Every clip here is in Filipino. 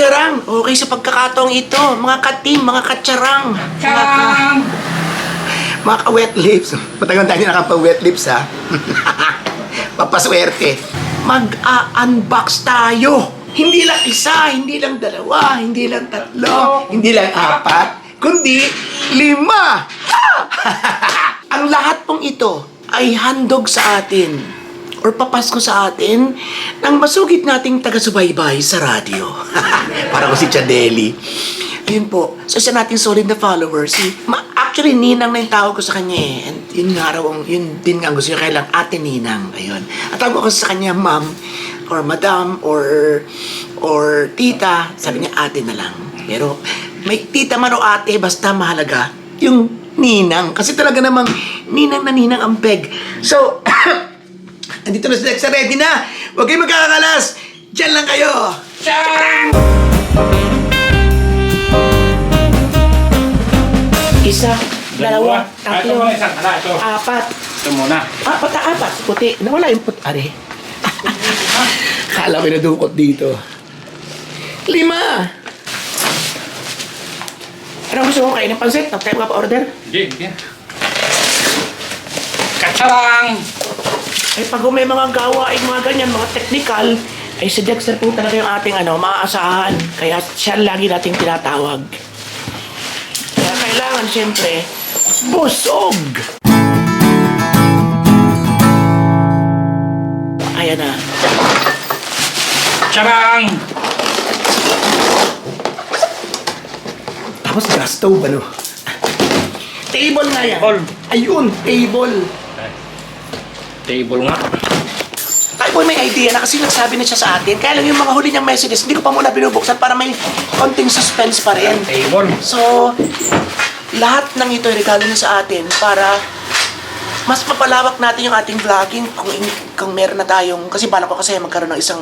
katsarang, okay sa pagkakataong ito. Mga katim, mga katsarang. Mga, ka, mga ka-wet lips. Matagal tayo nakapa-wet lips ha. Papaswerte. Mag-unbox tayo. Hindi lang isa, hindi lang dalawa, hindi lang tatlo, hindi lang apat, kundi lima. Ang lahat pong ito ay handog sa atin or papasko sa atin ng masugid nating taga-subaybay sa radyo. Para ko si Chadeli. Ayun po, so isa nating solid na follower, si, ma, actually, Ninang na yung tawag ko sa kanya eh. And yun nga raw, ang- yun din nga gusto niya kailang ate Ninang. Ayun. At tawag ko sa kanya, ma'am, or madam, or, or tita, sabi niya ate na lang. Pero, may tita man o ate, basta mahalaga, yung Ninang. Kasi talaga namang, Ninang na Ninang ang peg. So, andito na si Dexa, ready na! Huwag kayong magkakakalas! Diyan lang kayo! Chang! Isa, dalawa, Ah, Ito tatlo, isang. Ito. apat. Ito muna. Apat na apat. Puti. Nawala yung puti. Are. Kala ko nadukot dito. Lima. Ano gusto mo kainin? Pansit? Tapos ka pa order? Hindi, hindi. Kacharang! Ay pag may mga gawa ay mga ganyan, mga technical, ay si Dexter po talaga yung ating ano, maaasahan. Kaya siya lagi nating tinatawag. Kaya kailangan siyempre, busog! Ayan na. Charang! Tapos gas stove, ano? Table nga yan. Table. Ayun, table. Table nga. Tayo po may idea na kasi nagsabi na siya sa atin. Kaya lang yung mga huli niyang messages, hindi ko pa muna binubuksan para may konting suspense pa rin. Table. So, lahat ng ito ay regalo niya sa atin para mas mapalawak natin yung ating vlogging kung, kung meron na tayong, kasi bala ko kasi magkaroon ng isang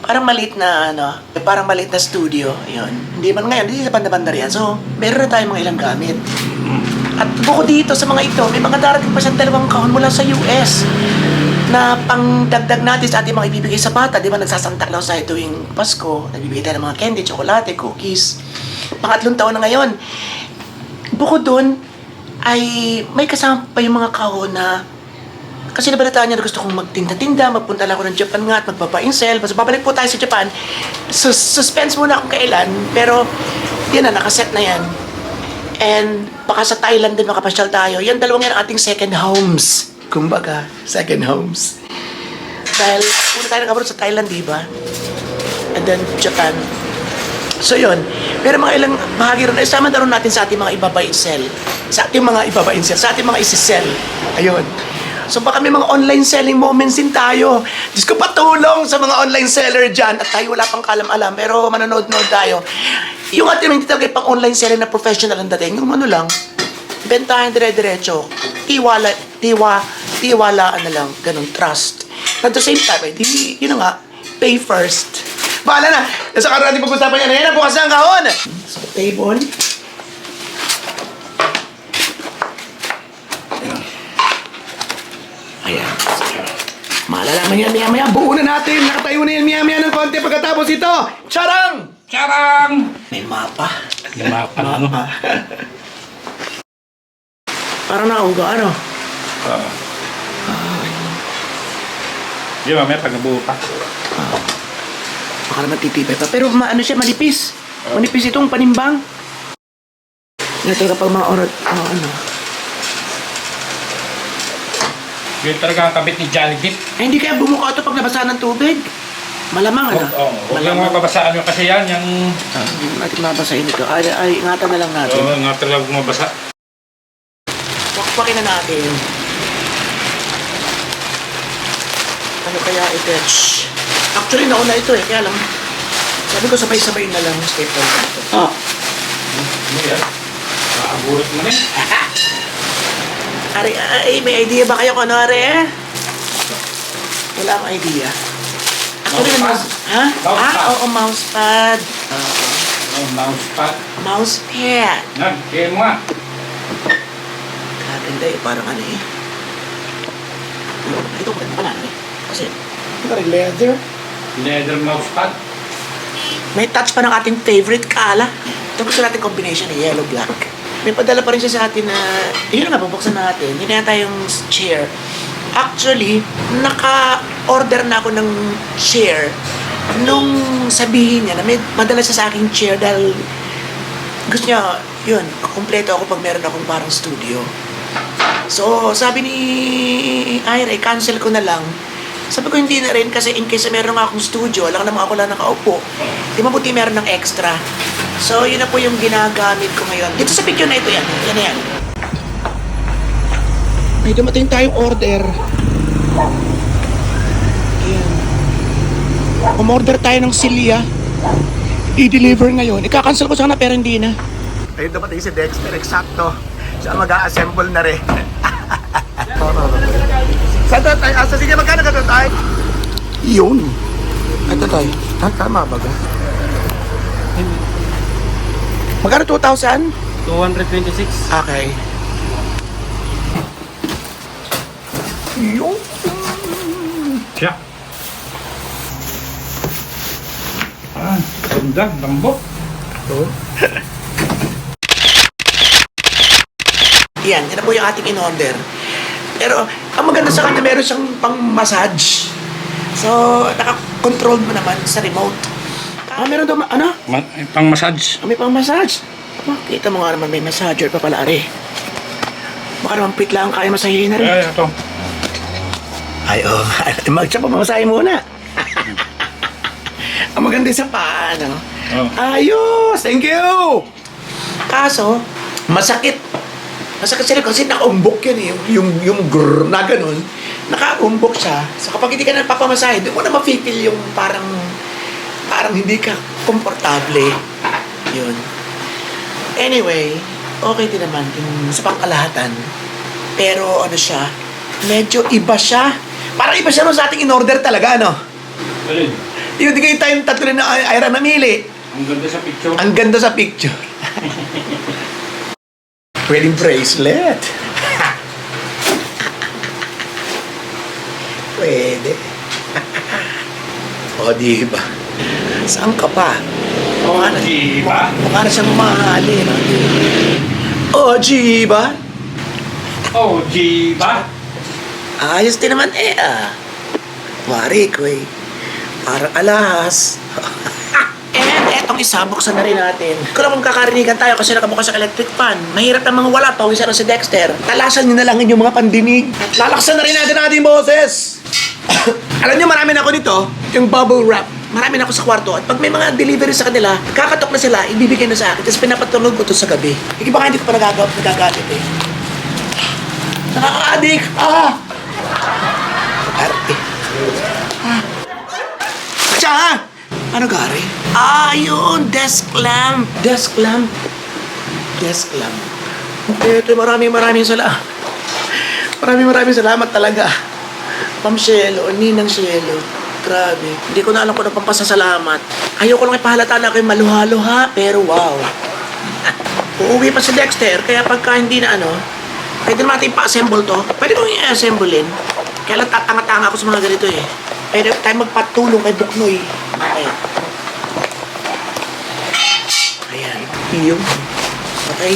parang maliit na ano, parang maliit na studio, yun. Hindi man ngayon, hindi sa banda-banda yan. So, meron na tayong mga ilang gamit. At bukod dito sa mga ito, may mga darating pa siyang dalawang kahon mula sa US na pangdagdag natin sa ating mga ibibigay sa bata. Di ba nagsasanta Claus tayo tuwing Pasko, nagbibigay tayo ng mga candy, tsokolate, cookies. Pangatlong taon na ngayon. Bukod doon, ay may kasama pa yung mga kahon na kasi nabalitaan niya na gusto kong magtinda-tinda, magpunta lang ako ng Japan nga at magpapa-incel. Basta babalik po tayo sa Japan. Sus- suspense muna kung kailan, pero yun na, nakaset na yan. And baka sa Thailand din makapasyal tayo. Yan dalawang yan ating second homes. Kumbaga, second homes. Dahil una tayo nag sa Thailand, di ba? And then Japan. So yun, pero mga ilang bahagi ron, isama na rin natin sa ating mga ibabay sell. Sa ating mga ibabay sell, sa ating mga isi-sell. Ayun. So baka may mga online selling moments din tayo. Diyos ko patulong sa mga online seller dyan. At tayo wala pang kalam-alam, pero manonood-nood tayo. Yung ating hindi talaga pang online selling na professional ang dating, yung ano lang, bentahan dire-diretso. Tiwala, tiwa, tiwalaan na lang, ganun, trust. At the same time, eh, di, yun nga, pay first. Bahala na! Nasa karoon natin pag-usapan yan. Ayan na, bukas na ang kahon! So, table. Malalaman yan maya-maya. Buo na natin. Nakatayo na yan maya-maya ng konti pagkatapos ito. Charang! Charang! May mapa. Lima pa ano? Parang nauga, ano? Di ba, may pag nabuo pa. Baka naman titibay pa. Pero ma ano siya, manipis. Manipis itong panimbang. Ito kapag mga orat, oh, ano. Yun talaga ang kabit ni Johnny Depp. Eh, hindi kaya bumuka ito pag nabasa ng tubig. Malamang, ano? Oo, oh, huwag yung mababasaan nyo kasi yan, yung... Ah, Hindi natin mabasahin ito. Ay, ay, ingatan na lang natin. Oo, nga talaga bumabasa. Wakwakin na natin. Ano kaya ito? Shh. Actually, nauna ito eh. Kaya lang, sabi ko sabay-sabay na lang staple ito. Ah. Ano yan? Nakaburot mo na Ari, ay, may idea ba kayo kung ano, Ari? Wala akong idea. Actually, Mousepad. mas, ha? Mousepad. Ah, oo, mousepad. Oo. Oh, mousepad. Mousepad. Nag, kaya mo nga. Kaganda eh, parang ano eh. Ito, maganda pala, ano eh. Kasi, ito rin leather. Leather mousepad. May touch pa ng ating favorite kala. Ito gusto natin combination ng yellow-black. May padala pa rin siya sa atin na, yun nga, bubuksan natin. Hindi na tayong chair. Actually, naka-order na ako ng chair nung sabihin niya na may madala siya sa aking chair dahil gusto niya, yun, kumpleto ako pag meron akong parang studio. So, sabi ni Ira, cancel ko na lang. Sabi ko hindi na rin kasi in case meron akong studio, lang naman ako lang nakaupo. Di mabuti meron ng extra. So, yun na po yung ginagamit ko ngayon. Dito sa picture na ito yan. Yan na yan. May dumating tayong order. Ayan. Umorder tayo ng silya. I-deliver ngayon. Ika-cancel ko sana pero hindi na. Ayun dumating si Dexter. Eksakto. Siya mag-a-assemble na rin. Saan to tayo? Asa sige, magkano ka to tayo? Yun. Ito tayo. Ah, tama ba ga? Magkano 2,000? 226. Okay. Yun. Siya. Ah, ganda, lambot. Yan, yan na po yung ating in-order. Pero, ang maganda sa kanya, meron siyang pang-massage. So, naka-control mo naman sa remote. Ah, meron daw, ma- ano? Ma- pang massage. Ah, may pang-massage. Ah, kita mo nga naman, may massager pa pala, are. Baka naman pit lang kaya masahihin na rin. Ay, ito. Ay, oh, mag-siya pa mamasahe muna. ang maganda sa paa, no? Oh. Ayos! Thank you! Kaso, masakit. Masakit sila kasi nakaumbok yun eh. Yung, yung, yung grrr na ganun, nakaumbok siya. So kapag hindi ka nagpapamasahe, doon mo na mapipil yung parang, parang hindi ka komportable. Yun. Anyway, okay din naman yung sa pangkalahatan. Pero ano siya, medyo iba siya. Parang iba siya no sa ating in-order talaga, no? Alin? Yung di kayo tayong tatlo na ay- Ira namili. Ang ganda sa picture. Ang ganda sa picture. Wedding bracelet. Pwede. o, di ba? Saan ka pa? Oh, Mukha na- di ba? Mukha na siyang mahalin. O, di ba? Oh, di ba? Ayos din naman eh ah. Wari ko eh. Parang alahas. And etong isa, buksan na rin natin. Kung naman kakarinigan tayo kasi nakabukas ang electric fan. Mahirap namang wala, pawisan na si Dexter. Talasan nyo na lang yung mga pandinig. Lalaksan na rin natin ating boses. Alam nyo, marami na ako nito, yung bubble wrap. Marami na ako sa kwarto. At pag may mga delivery sa kanila, kakatok na sila, ibibigay na sa akin. Tapos pinapatulog ko to sa gabi. Hindi ba nga hindi ko pa nagagawa, nagagamit eh. Nakaka-addict! Ah! Arte. Ah. Ha? Ano gari? Ah, yun! Desk lamp! Desk lamp. Desk lamp. Okay, ito maraming maraming salamat. Maraming maraming salamat talaga. Ma'am Shelo, Ninang Shelo. Grabe. Hindi ko na alam kung ano pang pasasalamat. Ayoko lang ipahalata na kayo maluha-luha, pero wow. Uuwi pa si Dexter, kaya pagka hindi na ano, pwede natin pa-assemble to. Pwede kong i-assemblein. Kaya lang tatanga-tanga ako sa mga ganito eh. Pwede tayo magpatulong kay Buknoy. Ayan. Ayan. Iyo. Okay.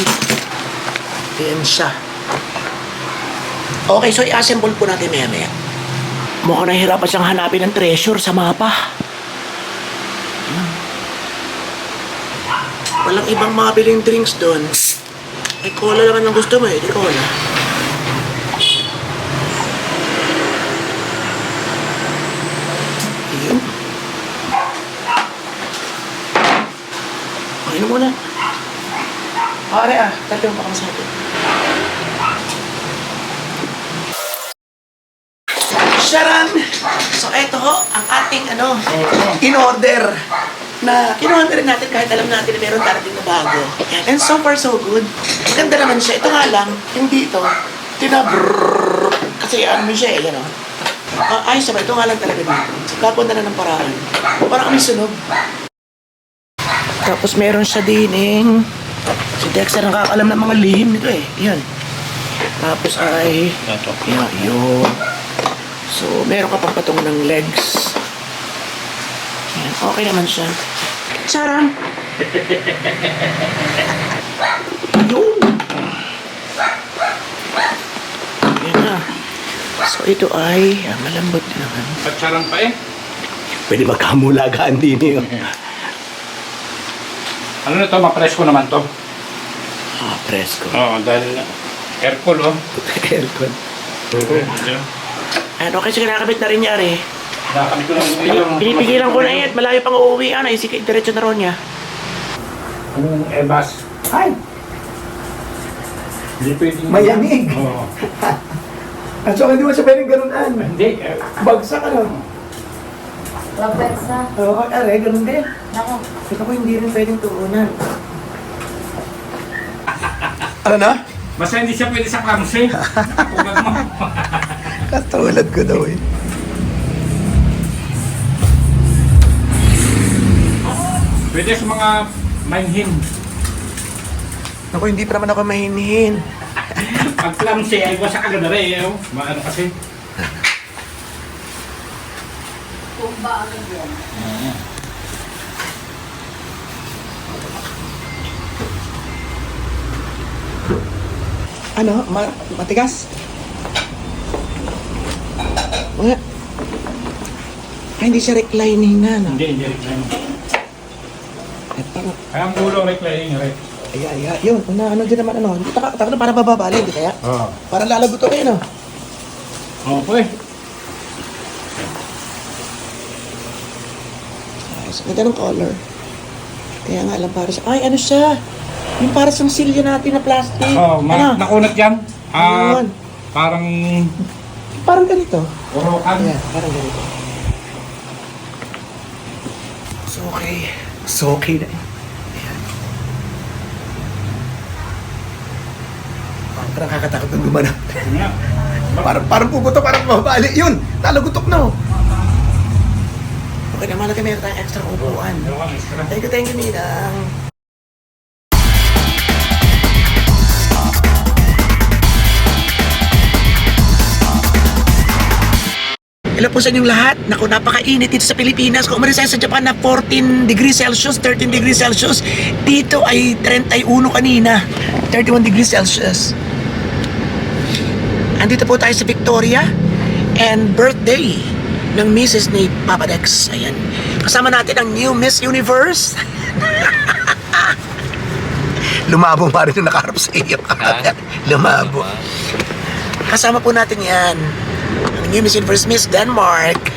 Ayan siya. Okay, so i-assemble po natin maya maya. Mukhang nahihirapan siyang hanapin ng treasure sa mapa. Walang ibang mabiling drinks doon. Ay, cola naman ang gusto mo eh. Di cola. Ayun. Okay na muna. Pare ah, tatlo pa kami sa atin. Ang ano, in-order na kinuha na rin natin kahit alam natin na meron darating na bago. Yan. And so far so good. Maganda naman siya. Ito nga lang, yung dito, tinabrrrr. Kasi ano siya eh, yan o. Ah, ayos naman, ito nga lang talaga dito. Gagawin na ng paraan. Parang kami sunog. Tapos meron siya dining si Dexter nakakalam ng mga lihim nito eh. Yan. Tapos ay. Yeah, yun. So, meron ka pang patong ng legs. Okay naman siya. Charang! Yun! Yan na. So ito ay ah, malambot din naman. At pa eh. Pwede magkamulagaan din eh. Ano na to, mapresko naman to. Ah, presko. Oo, dahil aircon oh. Aircon. Ano kasi kinakabit na rin niya eh. Nakamit ko lang yung Pinipigilan ko na yan. Malayo pang uuwi. Ano, isik diretso na ron niya. Anong ebas? Ay, Hindi pwedeng... Malamig. Oo. at so hindi mo siya pwedeng ganunan. Hindi. eh, Bagsak ano. Roberta, Oo, are, ganun din. nako, Ito ko hindi rin pwedeng tuunan. Ano na? Basta hindi siya pwede sa klamsi. Pugad mo. Katulad ko daw eh. Pwede sa mga manhin. Naku, hindi pa naman ako mahinhin. Pag klamsi ay wasa ka na rin. Eh, oh. Maano kasi. kung ba agad yan? Ano? Ma matigas? Wala. Ay, hindi siya reclining na, no? Hindi, hindi recline. Ang ulo reclining rin. ay, ay, ay, yun, una, ano din naman, ano, hindi taka, taka na para bababali, hindi kaya? Oo. Parang lalagot ako yun, no? Oo po eh. Ay, so, ganda ng color. Kaya nga lang para sa, ay, ano siya? Yung para sa silya natin na plastic. Oo, ma- ano? nakunat yan. Ah, Ayun. parang Parang ganito. urokan. Ayan, parang ganito. So, okay. So, okay na. Ayan. Oh, parang kakatakot ng gumanap. Parang, parang puputo, parang mabali. Yun, talagutok na oh. Okay na, malaki meron tayong extra upuan. Thank you, thank you, Ninang. Hello po sa inyong lahat. Naku, napakainit dito sa Pilipinas. Kung umalis sa Japan na 14 degrees Celsius, 13 degrees Celsius, dito ay 31 kanina. 31 degrees Celsius. Andito po tayo sa Victoria and birthday ng Mrs. ni Papa Dex. Ayan. Kasama natin ang new Miss Universe. Lumabo pa rin yung nakaharap sa iyo. Lumabo. Kasama po natin yan. Ang new Miss Universe, Miss Denmark.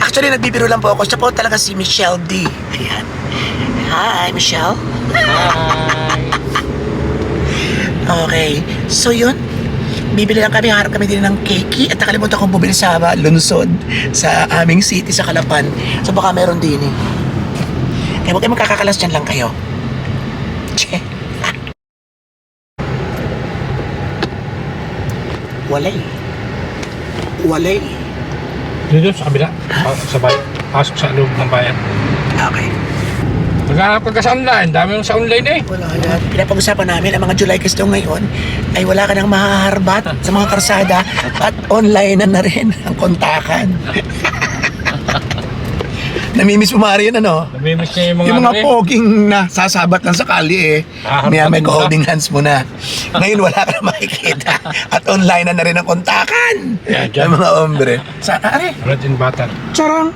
Actually, nagbibiro lang po ako. Siya po talaga si Michelle D. Ayan. Hi, Michelle. okay. So, yun. Bibili lang kami, harap kami din ng cakey at nakalimutan kong bumili sa Lunsod sa aming city sa Kalapan. So baka meron din eh. Kaya huwag kayo magkakakalas dyan lang kayo. Che. Walay. Walay. Dito sa kabila. Sa bayan. Pasok sa loob ng bayan. Okay. Maghanap ka sa online. Dami yung sa online eh. Wala yan. Pinapag-usapan namin ang mga July Kisto ngayon ay wala ka nang mahaharbat sa mga karsada at online na na rin ang kontakan. Namimiss mo Marian ano? Namimiss niya yung mga Yung mga ano eh. poging na sasabat lang sa kali eh. Ah, May may holding hands mo na. Ngayon wala ka na makikita. At online na na rin ang kontakan. Yeah, dyan. ng mga hombre. Sa, are, Bread and butter. Charang!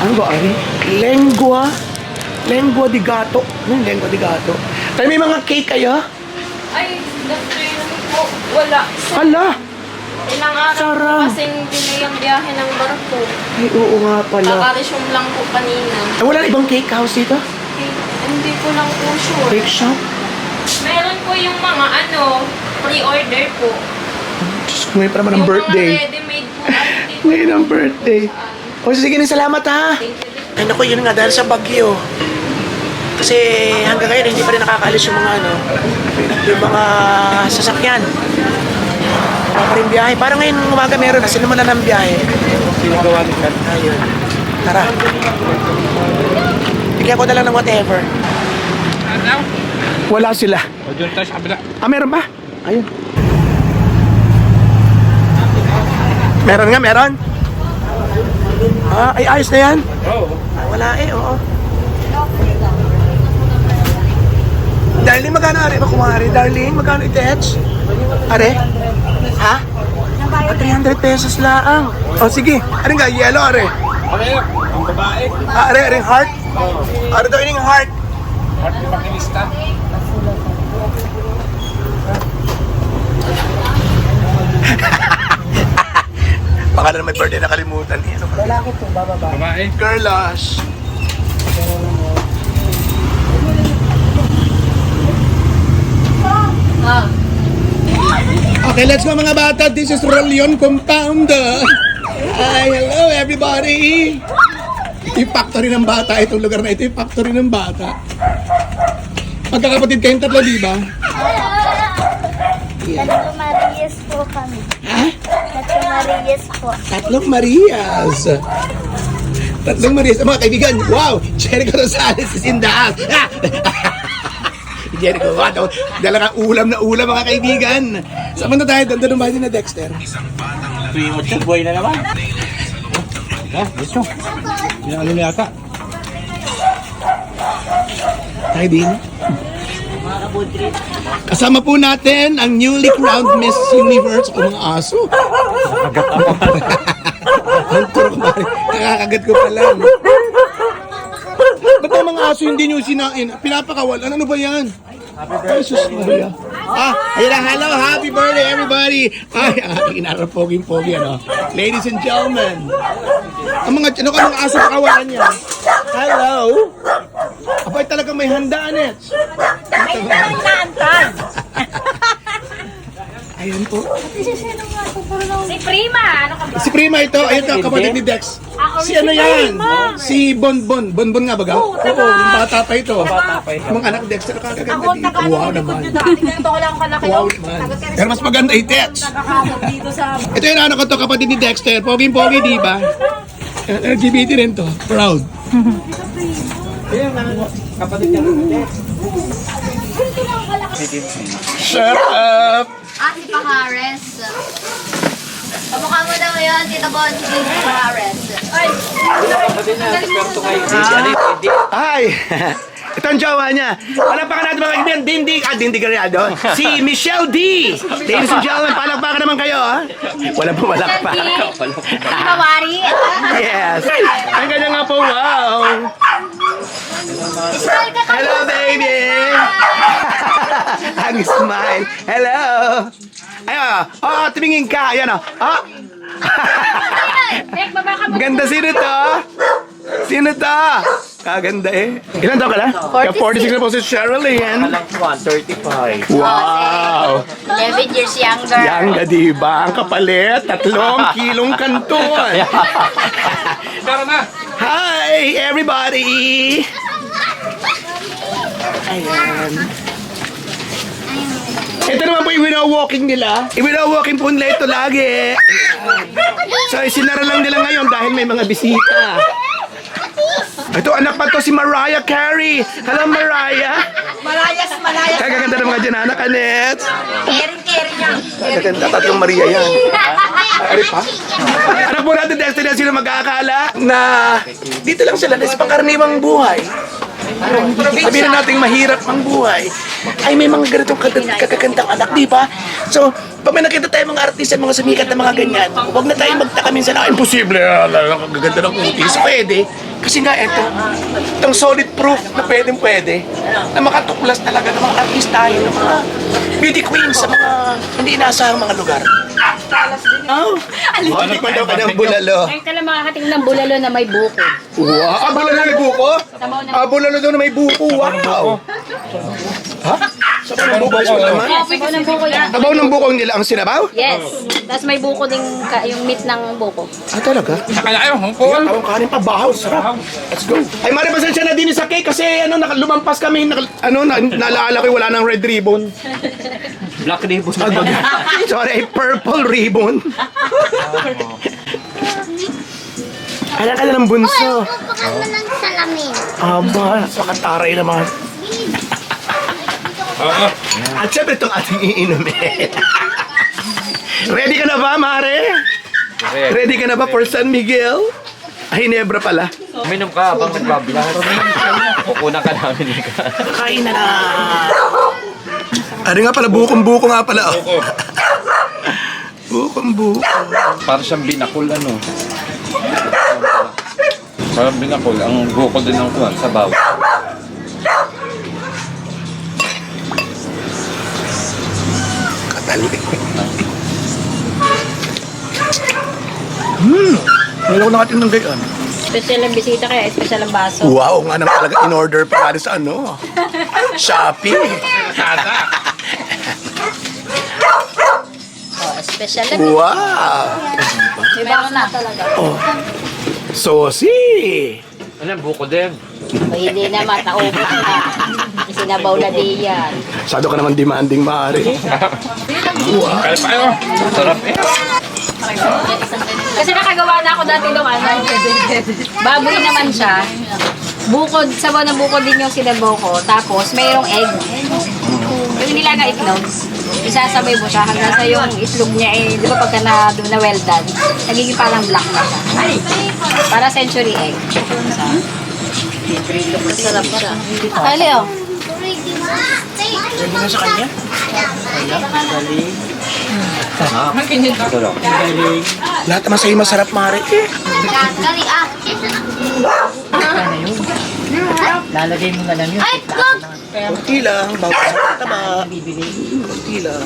Ano ba, Ari? Lengua. Lengua di gato. Ano yung lengua di gato? Tayo may mga cake kayo? Ay, doctor po, wala. Hala! Ilang araw Sarap. po kasing delay ang biyahe ng barko. Ay, oo nga pala. Kakaresume lang po kanina. Ay, wala ibang cake house dito? Okay, hindi ko lang po sure. Cake shop? Meron po yung mga ano, pre-order po. Diyos ko, ngayon pa naman ang yung birthday. mga ready-made po. Ngayon ang birthday. O sige na, salamat ha. Thank you. din. Ay naku, yun nga, dahil sa bagyo. Kasi hanggang ngayon, hindi pa rin nakakaalis yung mga ano, yung mga sasakyan. Wala pa rin biyahe. Parang ngayon umaga meron na, sinumulan ng biyahe. Sinagawa ni Kat. Ayun. Tara. Bigyan ko na lang ng whatever. Ano? Wala sila. O dyan tayo sa kabila. Ah, meron ba? Ayun. Meron nga, meron. Ah, ay ayos na yan? Oo. Ah, wala eh, oo. Darling, magkano are ba kumari? Darling, magkano i-touch? Are? Ha? Ah, 300 pesos lang. O sige, ano nga, yellow are? Yun? Ang babae. Ah, are, are yung heart? Are daw yung heart? Heart ni Pakilista. Baka na naman birthday nakalimutan. Eh, Ano ba? Babae. Girlash. Okay, let's go mga bata. This is Rolyon Compound. Hi, hello everybody. Ito yung factory ng bata. Itong lugar na ito yung factory ng bata. Magkakapatid kayong tatlo, di ba? Tatlo Marias po kami. Ha? Tatlo Marias po. Tatlong Marias. Tatlong Marias. Mga kaibigan, wow! Jericho Rosales is in the house. Jericho, wow! Dala ka ulam na ulam mga kaibigan. Sama na tayo, doon doon na Dexter. Premature boy na naman. Ha? Gusto. Yung ano na yata. Tayo din. Kasama po natin ang newly crowned Miss Universe o mga aso. Turok mari. Nakakagat ko pa lang. Ba't ang mga aso hindi nyo sinain? Pinapakawalan. Ano ba yan? Ay, sus Maria. Ah, ayun na. Hello, happy birthday everybody. Ay, ang aking inarapoging-pogi, ano. Ladies and gentlemen. Ang mga, ano ka mga aso pakawalan niya? Hello. Abay talagang may handaan eh. Ayan po. Si Prima, ano ka ba? Si Prima ito, ayun ka, kapatid ni Dex. Si ano yan? Si Bonbon. Bonbon nga baga? Oo, yung bata pa ito. Bata pa ito. Mga anak Dex, nakakaganda dito. Wow naman. Ganito ko lang kalaki Wow naman. Pero mas maganda yung Dex. dito sa... Ito yung anak ko to, kapatid ni Dexter. Poging-pogi, di ba? LGBT rin to. Proud. Shut up! Ate Pahares. Kamukha mo daw yun, Tita Bon, si Pahares. Ay! Ito ang jowa niya. Palakpakan natin mga kaibigan. Dindi, ah, Dindi Garriado. Si Michelle D. Ladies and gentlemen, palakpakan naman kayo, ha? Wala po palakpak. Mawari. Yes. Ang ganda nga po, wow. Smile ka ka. Hello, baby. ang smile. Hello. Ayan, oh, tumingin ka. Ayan, oh. Oh. Mo. Ganda sino to? Sino to? Kaganda eh. Ilan taon ka na? 46. 46 na po si Sherilyn. 135. Wow! 11 years younger. Yang ga diba? Ang kapalit. Tatlong kilong kanton. Tara na. Hi, everybody! Ayan. Ito naman po yung wina-walking nila. Iwina-walking po nila ito lagi. So, isinara lang nila ngayon dahil may mga bisita. Ito, anak pa to si Mariah Carey. Hello, Mariah. Malayas, malayas. Kagaganda ng mga dyan, anak, Anet. Kering, kering yan. Kagaganda, tatlong Maria yan. Ari pa? Anak po natin, Dexter, na sila mag-aakala na dito lang sila, na sa pangkaraniwang buhay. Sabihin na natin mahirap ang buhay, ay may mga ganitong kag- kagagandang anak, di ba? So, pag may nakita tayo mga artista, mga sumikat na mga ganyan, huwag na tayo magtaka minsan na, imposible, ah, ang gaganda ng kutis. Pwede. Kasi nga, ito, itong solid proof na pwedeng pwede, na makatuklas talaga ng mga artista tayo, ng mga beauty queens sa mga hindi inaasahang mga lugar. Oh, ano pa daw kanyang bulalo? Ngayon ka lang makakating ng bulalo na may buko. Wow, ah, bulalo na may buko? Sabaw na Ah, bulalo daw na may buko, wow! Ha? Sabaw ng buko ko naman? Ng buko yan. Sabaw ng buko nila ang sinabaw? Yes. Tapos may buko din ka, yung meat ng buko. Ah, talaga? Kaya ayaw, Hong Kong. Ayan, tawang kanin pa, bahaw, sarap. Let's go. Ay, Mari, pasensya na din sa cake kasi ano, naka- lumampas kami, naka, ano, na, naalala ko wala nang red ribbon. Black ribbon. Ah, Sorry, purple ribbon. Alam ka na ng bunso. Pupukan mo ng salamin. Aba, napakataray naman. Oo. At syempre itong ating iinumin. Ready ka na ba, Mare? Ready ka na ba for San Miguel? Ah, Hinebra pala. Uminom ka habang nagbablog. Kukunan ka namin ka. Kain na na. Ano nga pala, bukong-buko nga pala. Oh. Bukong-buko. Para siyang binakol ano. Parang binakol. Ang bukol din ng kuwan sa bawah. Katali. Hmm. Wala ko nakatin ng gayon. Special ang bisita kaya special ang baso. Wow, nga naman talaga in order pa nga sa ano. Shopee. Oh, special ang Wow. May baso na talaga. Saucy. Ano yung buko din? O hindi naman, naupa ka. Sinabaw na di yan. Masyado ka naman demanding, maaari. Kaya pa yun. Sarap eh. Kasi nakagawa na ako dati ng ano. Baboy naman siya. Bukod, sabaw na bukod din yung sinabaw ko. Tapos, mayroong egg. Yung nilaga itlog. Isasabay mo siya hanggang sa yung itlog niya eh, di ba pagka na, na well done, nagiging parang black na siya. Para century egg. Sarap siya. Ay, Leo. Pwede na sa kanya? Sarap. Lahat naman sa'yo masarap, Mari. Kali ah. Lalagay mo na lang yun. Ay, wag! Kunti lang, bago sa taba. Kunti lang.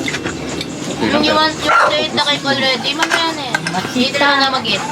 Yung you want yung straight na kay already, mamaya na yan. Dito na na mag-eat.